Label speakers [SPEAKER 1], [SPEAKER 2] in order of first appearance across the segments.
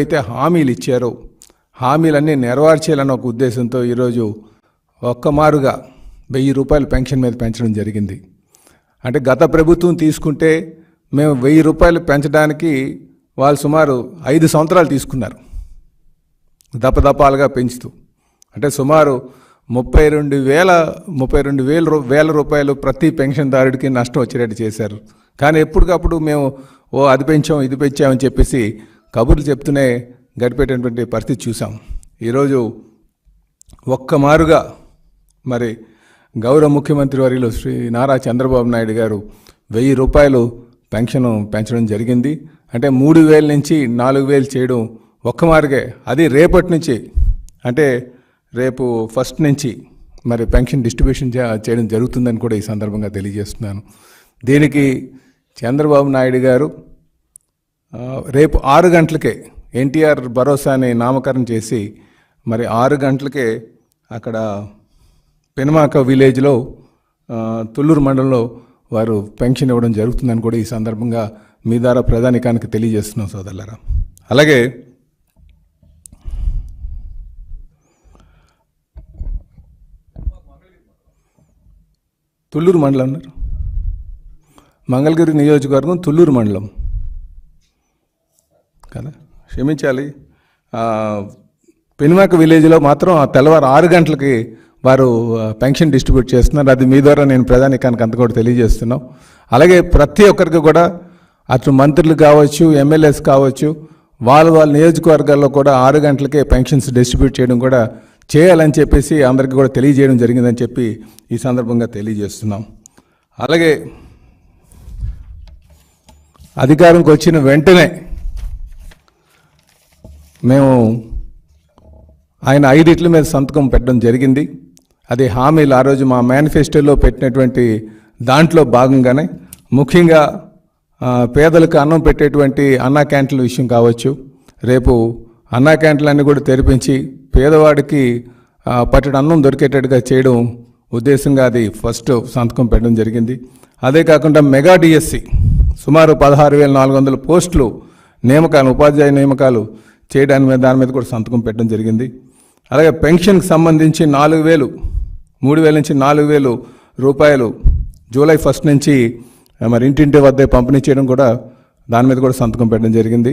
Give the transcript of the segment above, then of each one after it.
[SPEAKER 1] అయితే హామీలు ఇచ్చారో హామీలన్నీ నెరవేర్చేయాలన్న ఒక ఉద్దేశంతో ఈరోజు ఒక్కమారుగా వెయ్యి రూపాయలు పెన్షన్ మీద పెంచడం జరిగింది. అంటే గత ప్రభుత్వం తీసుకుంటే మేము వెయ్యి రూపాయలు పెంచడానికి వాళ్ళు సుమారు ఐదు సంవత్సరాలు తీసుకున్నారు. దపదపాలుగా పెంచుతూ. అంటే సుమారు ముప్పై రెండు వేల ముప్పై రెండు వేల వేల రూపాయలు ప్రతి పెన్షన్దారుడికి నష్టం వచ్చేటట్టు చేశారు. కానీ ఎప్పటికప్పుడు మేము ఓ అది పెంచాం ఇది పెంచామని చెప్పేసి కబుర్లు చెప్తూనే గడిపేటటువంటి పరిస్థితి చూసాం ఈరోజు ఒక్కమారుగా మరి గౌరవ ముఖ్యమంత్రి వారిలో శ్రీ నారా చంద్రబాబు నాయుడు గారు వెయ్యి రూపాయలు పెన్షన్ పెంచడం జరిగింది. అంటే మూడు వేల నుంచి నాలుగు వేలు చేయడం ఒక్కమారుగే అది రేపటి నుంచి అంటే రేపు ఫస్ట్ నుంచి మరి పెన్షన్ డిస్ట్రిబ్యూషన్ చేయడం జరుగుతుందని కూడా ఈ సందర్భంగా తెలియజేస్తున్నాను. దీనికి చంద్రబాబు నాయుడు గారు రేపు ఆరు గంటలకే ఎన్టీఆర్ భరోసాని నామకరణం చేసి మరి ఆరు గంటలకే అక్కడ పెనమాక విలేజ్లో తుళ్ళూరు మండలంలో వారు పెన్షన్ ఇవ్వడం జరుగుతుందని కూడా ఈ సందర్భంగా మీ ద్వారా ప్రధానికానికి తెలియజేస్తున్నాం సోదరులరా. అలాగే తుళ్ళూరు మండలం అన్నారు. మంగళగిరి నియోజకవర్గం తుళ్ళూరు మండలం. కదా? క్షమించాలి. పెనుమాక విలేజ్లో మాత్రం ఆ తెల్లవారు ఆరు గంటలకి వారు పెన్షన్ డిస్ట్రిబ్యూట్ చేస్తున్నారు. అది మీ ద్వారా నేను ప్రధానికానికి అంత కూడా తెలియజేస్తున్నాం. అలాగే ప్రతి ఒక్కరికి కూడా అటు మంత్రులు కావచ్చు ఎమ్మెల్యేస్ కావచ్చు వాళ్ళ వాళ్ళ నియోజకవర్గాల్లో కూడా ఆరు గంటలకే పెన్షన్స్ డిస్ట్రిబ్యూట్ చేయడం కూడా చేయాలని చెప్పేసి అందరికీ కూడా తెలియజేయడం జరిగిందని చెప్పి ఈ సందర్భంగా తెలియజేస్తున్నాం. అలాగే అధికారంకి వచ్చిన వెంటనే మేము ఆయన ఐదిట్ల మీద సంతకం పెట్టడం జరిగింది. అది హామీలు ఆ రోజు మా మేనిఫెస్టోలో పెట్టినటువంటి దాంట్లో భాగంగానే ముఖ్యంగా పేదలకు అన్నం పెట్టేటువంటి అన్నా క్యాంటీన్ల విషయం కావచ్చు రేపు అన్నా క్యాంటీన్లన్నీ కూడా తెరిపించి పేదవాడికి ఆ, అన్నం దొరికేటట్టుగా చేయడం ఉద్దేశంగా అది ఫస్ట్ సంతకం పెట్టడం జరిగింది. అదే కాకుండా మెగా డిఎస్సి సుమారు పదహారు వేల నాలుగు వందల పోస్టులు నియామకాలు ఉపాధ్యాయ నియామకాలు చేయడానికి మీద దాని మీద కూడా సంతకం పెట్టడం జరిగింది. అలాగే పెన్షన్కి సంబంధించి నాలుగు వేలు మూడు వేల నుంచి నాలుగు వేలు రూపాయలు జూలై ఫస్ట్ నుంచి మరి ఇంటింటి వద్దే పంపిణీ చేయడం కూడా దాని మీద కూడా సంతకం పెట్టడం జరిగింది.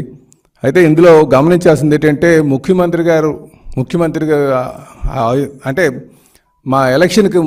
[SPEAKER 1] అయితే ఇందులో గమనించాల్సింది ఏంటంటే ముఖ్యమంత్రి గారు ముఖ్యమంత్రి అంటే మా ఎలక్షన్కి